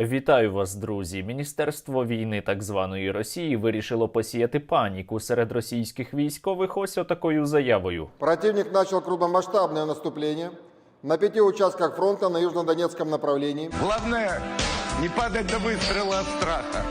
Вітаю вас, друзі. Міністерство війни так званої Росії вирішило посіяти паніку серед російських військових ось отакою заявою. Противник почав крупномасштабне наступлення на пяти участках фронту на южнодонецькому направленні. Головне не падати до вистрілу від страха.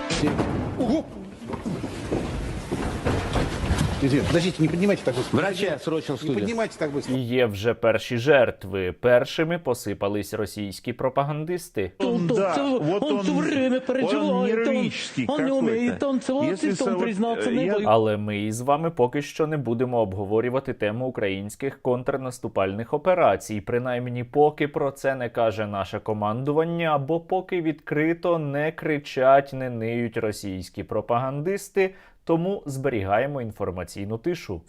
Извините, подождите, не поднимайте так быстро. Врача срочно в Не студию. поднимайте так быстро. І є вже перші жертви. Першими посипались російські пропагандисти. Он, Да, танцевал, вот он, он- все время он переживает, нервический он, он не умеет какой-то. танцевать, Если и том со- вот, признаться э, не я- боюсь. Але ми із вами поки що не будемо обговорювати тему українських контрнаступальних операцій. Принаймні, поки про це не каже наше командування, або поки відкрито не кричать, не ниють російські пропагандисти. тому зберігаємо інформаційну тишу.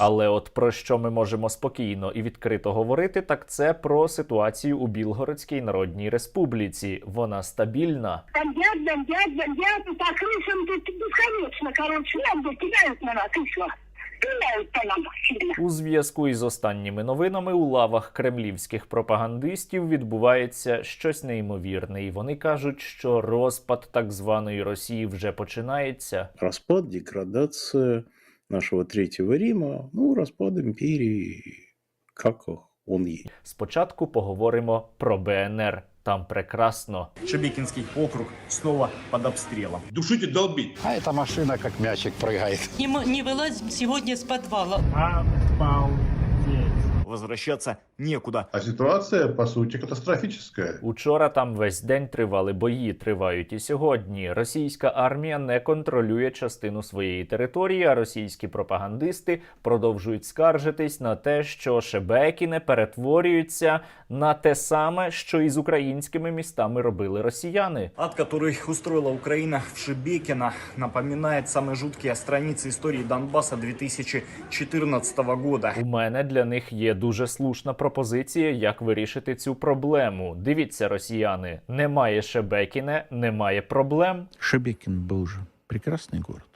Але от про що ми можемо спокійно і відкрито говорити, так це про ситуацію у Білгородській Народній Республіці. Вона стабільна. Бомбят, бомбят, бомбят, и по крышам тут бесконечно, короче, нам тут на нас, і все. У зв'язку із останніми новинами у лавах кремлівських пропагандистів відбувається щось неймовірне, і вони кажуть, що розпад так званої Росії вже починається. распад, деградация нашего Третьего Рима, ну, распад империи, как он есть. Спочатку поговоримо про БНР Там прекрасно. Шебекинский округ снова под обстрелом. Душить и долбить. А эта машина как мячик прыгает. Не, м- не вылазь сегодня с подвала. Возвращаться некуда. А ситуация, по сути, катастрофическая. Учора там весь день тривали бої, тривають і сьогодні. Російська армія не контролює частину своєї території, а російські пропагандисти продовжують скаржитись на те, що Шебекіне перетворюються на те саме, що і з українськими містами робили росіяни. Ад, который устроила Украина в Шебекино, напоминает самые жуткие страницы истории Донбасса 2014 года. У мене для них є дуже слушна пропозиція, як вирішити цю проблему. Дивіться, росіяни, немає Шебекіне, немає проблем. Шебекин был же прекрасный город.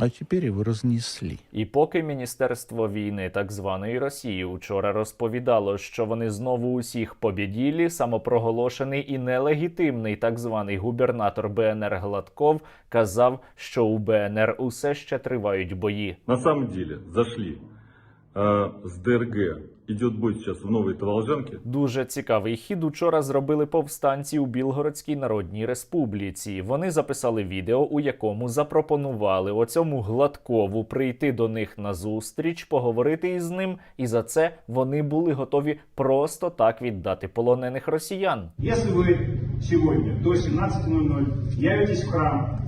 А теперь его разнесли. І поки Міністерство війни так званої Росії учора розповідало, що вони знову усіх побіділі, самопроголошений і нелегітимний так званий губернатор БНР Гладков казав, що у БНР усе ще тривають бої. На самом деле, зашли э, с ДРГ. Идет бой сейчас в Новой Таволжанке. Дуже цікавий хід учора зробили повстанці у Білгородській Народній Республіці. Вони записали відео, у якому запропонували оцьому гладкову прийти до них на зустріч, поговорити із ним, і за це вони були готові просто так віддати полонених росіян. Если вы сегодня до 17.00 явитесь в храм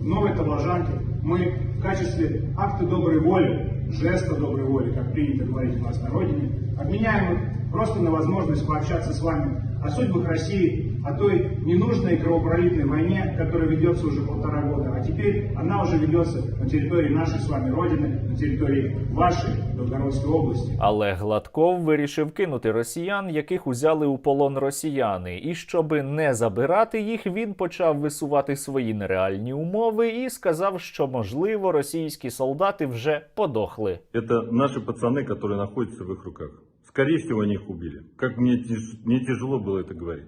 в Новой Таволжанке, мы в качестве акта доброй воли, жеста доброй воли, как принято говорить у нас на родине, обменяем их просто на возможность пообщаться с вами о судьбах России, о той ненужной кровопролитной войне, которая ведется уже полтора года, а теперь она уже ведется на территории нашей с вами родины, на территории вашей Белгородской области. Але Гладков вирішив кинути росіян, яких узяли у полон росіяни. І щоби не забирати їх, він почав висувати свої нереальні умови і сказав, що можливо російські солдати вже подохли. Это наши пацаны, которые находятся в их руках. Скорее всего, они их убили. Как мне, тяж- мне тяжело было это говорить.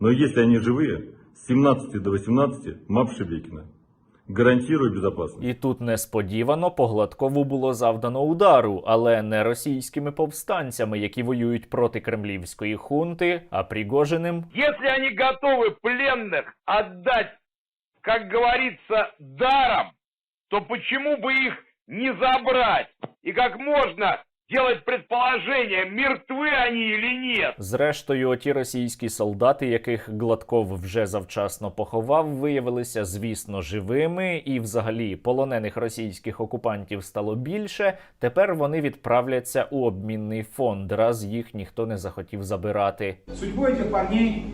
Но если они живые, с 17 до 18 МАП Шебекина. Гарантирую безопасность. І тут несподівано по Гладкову було завдано удару, але не російськими повстанцями, які воюють проти кремлівської хунти, а Пригожиним. Если они готовы пленных отдать, как говорится, даром, то почему бы их не забрать? И как можно делать предположение, мертвы они или нет? Зрештою, оті російські солдати, яких Гладков вже завчасно поховав, виявилися, звісно, живими, і взагалі полонених російських окупантів стало більше. Тепер вони відправляться у обмінний фонд, раз їх ніхто не захотів забирати. Судьбу этих парней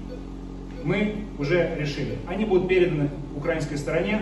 мы уже решили. Они будут переданы украинской стороне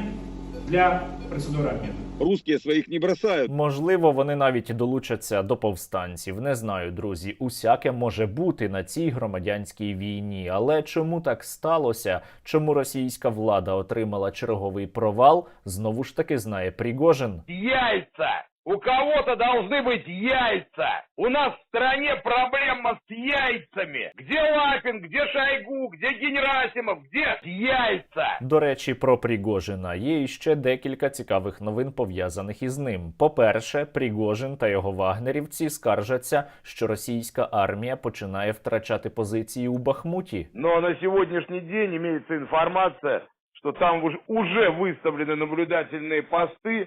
для процедуры обмена. Русские своїх не бросають. Можливо, вони навіть долучаться до повстанців. Не знаю, друзі. Усяке може бути на цій громадянській війні. Але чому так сталося? Чому російська влада отримала черговий провал? Знову ж таки знає Пригожин. Яйца! У кого-то должны быть яйца! У нас в стране проблема с яйцами. Где Лапин, где Шойгу, где Генерасимов, где яйца? До речі, про Пригожина є іще декілька цікавих новин пов'язаних із ним. По-перше, Пригожин та його вагнерівці скаржаться, що російська армія починає втрачати позиції у Бахмуті. Но на сегодняшний день имеется информация, что там уж- уже выставлены наблюдательные посты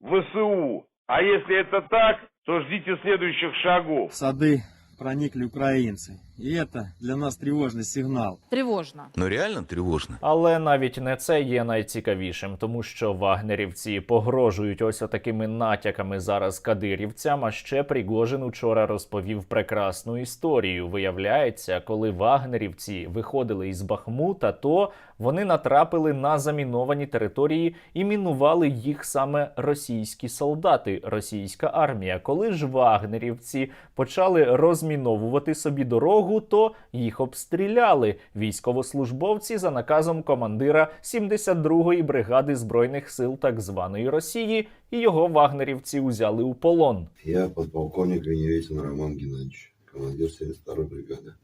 ВСУ. А если это так, то ждите следующих шагов. В сады проникли украинцы. И это для нас тревожный сигнал. Тревожно. Ну реально тревожно. Але навіть не це є найцікавішим, тому що вагнерівці погрожують ось отакими натяками зараз кадирівцям. А ще Пригожин учора розповів прекрасну історію. Виявляється, коли вагнерівці виходили із Бахмута, то вони натрапили на заміновані території і мінували їх саме російські солдати, російська армія. Коли ж вагнерівці почали розміновувати собі дорогу, то їх обстріляли військовослужбовці за наказом командира 72-ї бригади збройних сил так званої Росії, і його вагнерівці узяли у полон. Я подполковник Веневетин Роман Геннадьевич, командир 72-й бригады.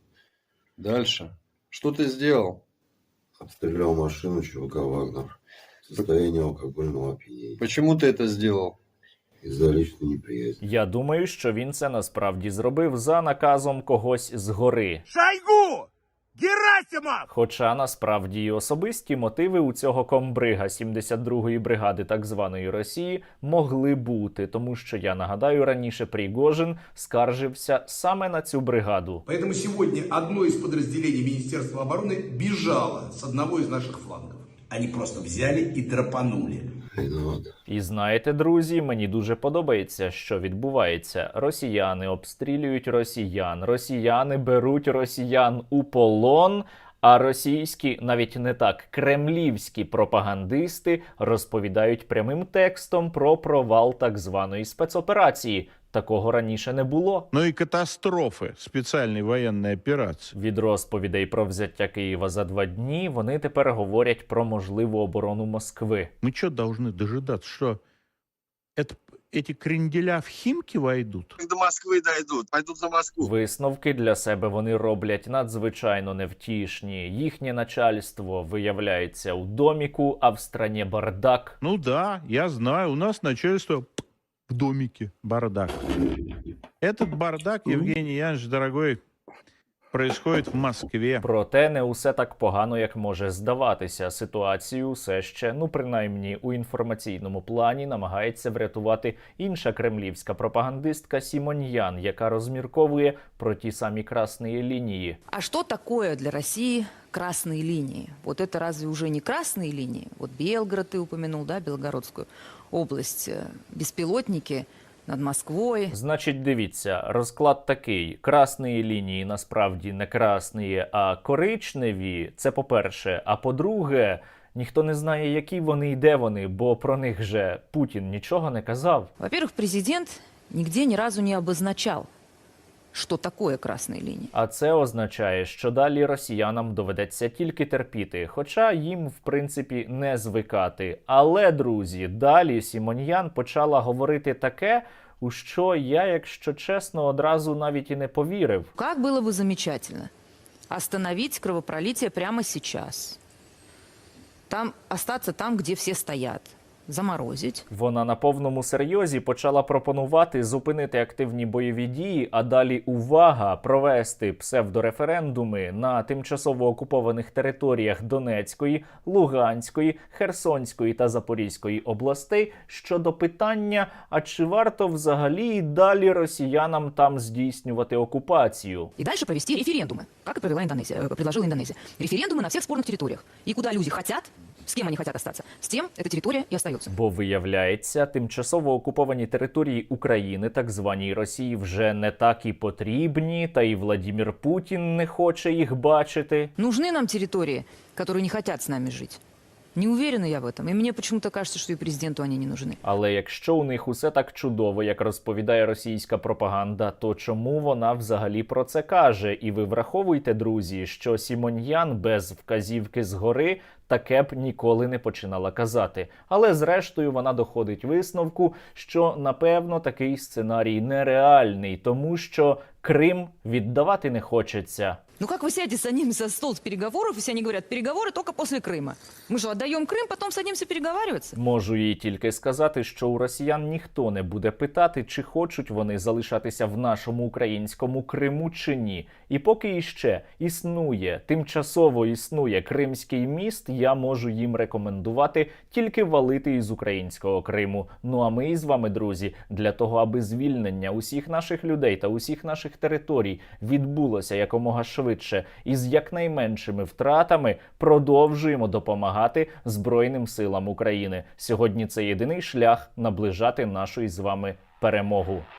Дальше. Что ты сделал? Обстрелял машину ЧВК «Вагнер» в состоянии алкогольного опьянения Почему ты это сделал? Из-за личной неприязни. Я думаю, що він це насправді зробив за наказом когось згори. Шойгу! Герасимов! Хоча насправді і особисті мотиви у цього комбрига 72-ї бригади так званої Росії могли бути, тому що я нагадаю раніше Пригожин скаржився саме на цю бригаду. Поэтому сегодня одно из подразделений Министерства обороны бежало с одного из наших флангов. Они просто взяли и драпанули. І знаєте, друзі, мені дуже подобається, що відбувається. Росіяни обстрілюють росіян, росіяни беруть росіян у полон. А російські, навіть не так, кремлівські пропагандисти розповідають прямим текстом про провал так званої спецоперації. Такого раніше не було. Ну и катастрофы специальной военной операции. Від розповідей про взяття Києва за два дні вони тепер говорять про можливу оборону Москви. Мы что, должны дожидаться, что это, эти кренделя в Химки войдут? До Москвы дойдут, пойдут за Москву. Висновки для себе вони роблять надзвичайно невтішні. Їхнє начальство виявляється у доміку, а в страні бардак. Ну да, я знаю, у нас начальство в домике бардак. Этот бардак, Евгений Янович, дорогой, происходит в Москве. Проте не усе так погано, як може здаватися. Ситуацію все ще, ну принаймні у інформаційному плані, намагається врятувати інша кремлівська пропагандистка Сімоньян, яка розмірковує про ті самі красні лінії. А что такое для России красные линии? Вот это разве уже не красные линии? Вот Белгород ты упомянул, да, Белгородскую область, э, беспилотники над Москвою. Значить, дивіться, розклад такий: красні лінії насправді не красні, а коричневі. Це по-перше. А по-друге, ніхто не знає, які вони і де вони, бо про них же Путін нічого не казав. Во-первых, президент нигде ні разу не обозначал, что такое красные линии. А це означає, що далі росіянам доведеться тільки терпіти, хоча їм, в принципі, не звикати. Але, друзі, далі Сімоньян почала говорити таке, у що я, якщо чесно, одразу навіть і не повірив. Как было бы замечательно остановить кровопролитие прямо сейчас. Там остаться там, где все стоят. Заморозить. Вона на повному серйозі почала пропонувати зупинити активні бойові дії, а далі увага провести псевдореферендуми на тимчасово окупованих територіях Донецької, Луганської, Херсонської та Запорізької областей щодо питання: а чи варто взагалі і далі росіянам там здійснювати окупацію? И дальше провести референдумы, как и провела Индонезия, э, предложила Индонезия. Референдумы на всех спорных территориях. И куда люди хотят, с кем они хотят остаться, с тем эта территория и остается. Бо виявляється, тимчасово окуповані території України, так званій Росії, вже не так і потрібні, та і Владімір Путін не хоче їх бачити. Нужны нам территории, которые не хотят с нами жить. Не уверена я в этом. И мне почему-то кажется, что и президенту они не нужны. Але якщо у них усе так чудово, як розповідає російська пропаганда, то чому вона взагалі про це каже? І ви враховуйте, друзі, що Сімоньян без вказівки згори таке б ніколи не починала казати. Але зрештою вона доходить висновку, що напевно такий сценарій нереальний, тому що Крим віддавати не хочеться. Ну как вы сядете с ними за стол переговоров, если они говорят, переговоры только после Крыма? Мы же отдаем Крым, потом садимся переговариваться? Можу їй тільки сказати, що у росіян ніхто не буде питати, чи хочуть вони залишатися в нашому українському Криму чи ні. І поки іще існує, тимчасово існує Кримський міст, я можу їм рекомендувати тільки валити із українського Криму. Ну а ми із вами, друзі, для того, аби звільнення усіх наших людей та усіх наших територій відбулося якомога швидше і з якнайменшими втратами, продовжуємо допомагати Збройним силам України. Сьогодні це єдиний шлях наближати нашу із вами перемогу.